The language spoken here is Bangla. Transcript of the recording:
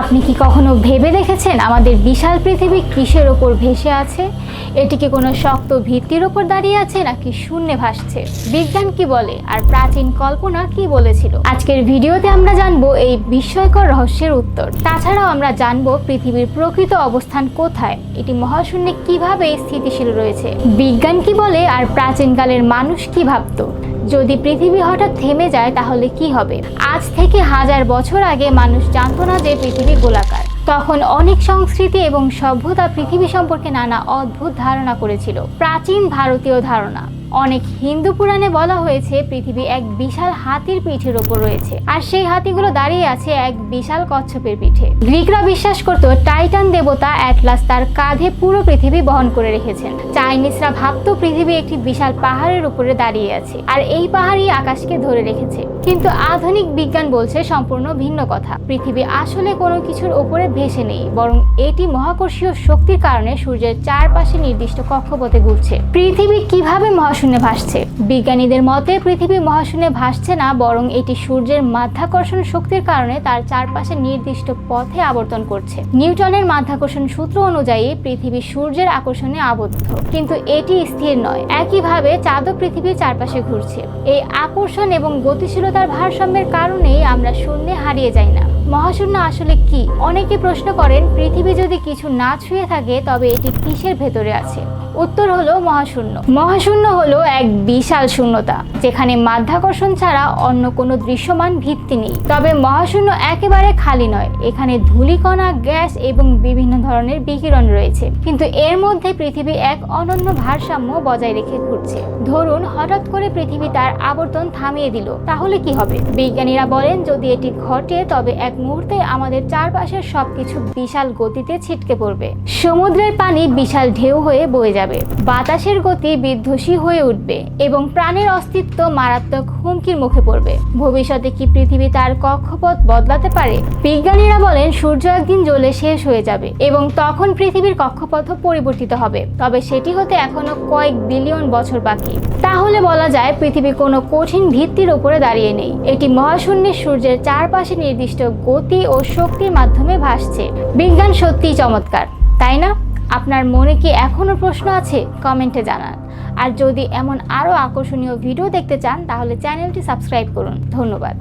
আপনি কি কখনো ভেবে দেখেছেন আমাদের বিশাল পৃথিবী কিসের ওপর ভেসে আছে? এটিকে কোনো শক্ত ভিত্তির ওপর দাঁড়িয়ে আছে নাকি শূন্যে ভাসছে? বিজ্ঞান কি বলে? আর প্রাচীন কল্পনা কি বলেছিল? আজকের ভিডিওতে আমরা জানব এই বিস্ময়কর রহস্যের উত্তর। তাছাড়াও আমরা জানব পৃথিবীর প্রকৃত অবস্থান কোথায়? এটি মহাশূন্যে কীভাবে স্থিতিশীল রয়েছে? বিজ্ঞান কি বলে? আর প্রাচীনকালের মানুষ কি ভাবতো? যদি পৃথিবী হঠাৎ থেমে যায়, তাহলে কি হবে? আজ থেকে হাজার বছর আগে মানুষ জানত না যে পৃথিবী গোলাকার। তখন অনেক সংস্কৃতি এবং সভ্যতা পৃথিবী সম্পর্কে নানা অদ্ভুত ধারণা করেছিল। প্রাচীন ভারতীয় ধারণা। অনেক হিন্দু পুরাণে বলা হয়েছে পৃথিবী এক বিশাল হাতির পিঠের ওপর রয়েছে। আর সেই হাতিগুলো দাঁড়িয়ে আছে এক বিশাল কচ্ছপের পিঠে। গ্রিকরা বিশ্বাস করত টাইটান দেবতা অ্যাটলাস তার কাঁধে পুরো পৃথিবী বহন করে রেখেছেন। চাইনিজরা ভাবতো পৃথিবী একটি বিশাল পাহাড়ের উপরে দাঁড়িয়ে আছে আর এই পাহাড়ই আকাশকে ধরে রেখেছে। কিন্তু আধুনিক বিজ্ঞান বলছে সম্পূর্ণ ভিন্ন কথা। পৃথিবী আসলে কোনো কিছুর ওপরে ভেসে নেই, বরং এটি মহাকর্ষীয় শক্তির কারণে সূর্যের চারপাশে নির্দিষ্ট কক্ষপথে ঘুরছে। পৃথিবী কীভাবে মহাশূন্যে ভাসছে। বিজ্ঞানীদের মতে, পৃথিবী মহাশূন্যে ভাসছে না, বরং এটি সূর্যের মাধ্যাকর্ষণ শক্তির কারণে তার চারপাশে নির্দিষ্ট পথে আবর্তন করছে। নিউটনের মাধ্যাকর্ষণ সূত্র অনুযায়ী, পৃথিবী সূর্যের আকর্ষণে আবদ্ধ। কিন্তু এটি স্থির নয়। একইভাবে চাঁদও পৃথিবীর চারপাশে ঘুরছে। এই আকর্ষণ এবং গতিশীলতার ভারসাম্যের কারণেই আমরা শূন্যে হারিয়ে যাই না। মহাশূন্য আসলে কি? অনেকে প্রশ্ন করেন, পৃথিবী যদি কিছু না ছুঁয়ে থাকে, তবে এটি কিসের ভেতরে আছে? উত্তর হলো মহাশূন্য। মহাশূন্য হলো এক বিশাল শূন্যতা, যেখানে মাধ্যাকর্ষণ ছাড়া অন্য কোনো দৃশ্যমান ভিত্তি নেই। তবে মহাশূন্য একেবারে খালি নয়, এখানে ধূলিকণা, গ্যাস এবং বিভিন্ন ধরনের বিকিরণ রয়েছে। কিন্তু এর মধ্যে পৃথিবী এক অনন্য ভারসাম্য বজায় রেখে ঘুরছে। ধরুন, হঠাৎ করে পৃথিবী তার আবর্তন থামিয়ে দিল, তাহলে কি হবে? বিজ্ঞানীরা বলেন, যদি এটি ঘটে, তবে এক মুহূর্তে আমাদের চারপাশের সবকিছু বিশাল গতিতে ছিটকে পড়বে। সমুদ্রের পানি বিশাল ঢেউ হয়ে বয়ে যাবে। বাতাসের গতি বিধ্বসী হয়ে উঠবে এবং প্রাণের অস্তিত্ব মারাত্মক হুমকির মুখে পড়বে। ভবিষ্যতে কি পৃথিবী তার কক্ষপথ বদলাতে পারে? বিজ্ঞানীরা বলেন, সূর্য একদিন জ্বলে শেষ হয়ে যাবে এবং তখন পৃথিবীর কক্ষপথ পরিবর্তিত হবে। তবে সেটি হতে এখনও কয়েক বিলিয়ন বছর বাকি। তাহলে বলা যায়, পৃথিবী কোনো কঠিন ভিত্তির উপরে দাঁড়িয়ে নেই। এটি মহাশূন্যে সূর্যের চারপাশে নির্দিষ্ট গতি ও শক্তির মাধ্যমে ভাসছে। বিজ্ঞান সত্যিই চমৎকার, তাই না? আপনার মনে কি এখনও প্রশ্ন আছে? কমেন্টে জানান। আর যদি এমন আরও আকর্ষণীয় ভিডিও দেখতে চান, তাহলে চ্যানেলটি সাবস্ক্রাইব করুন। ধন্যবাদ।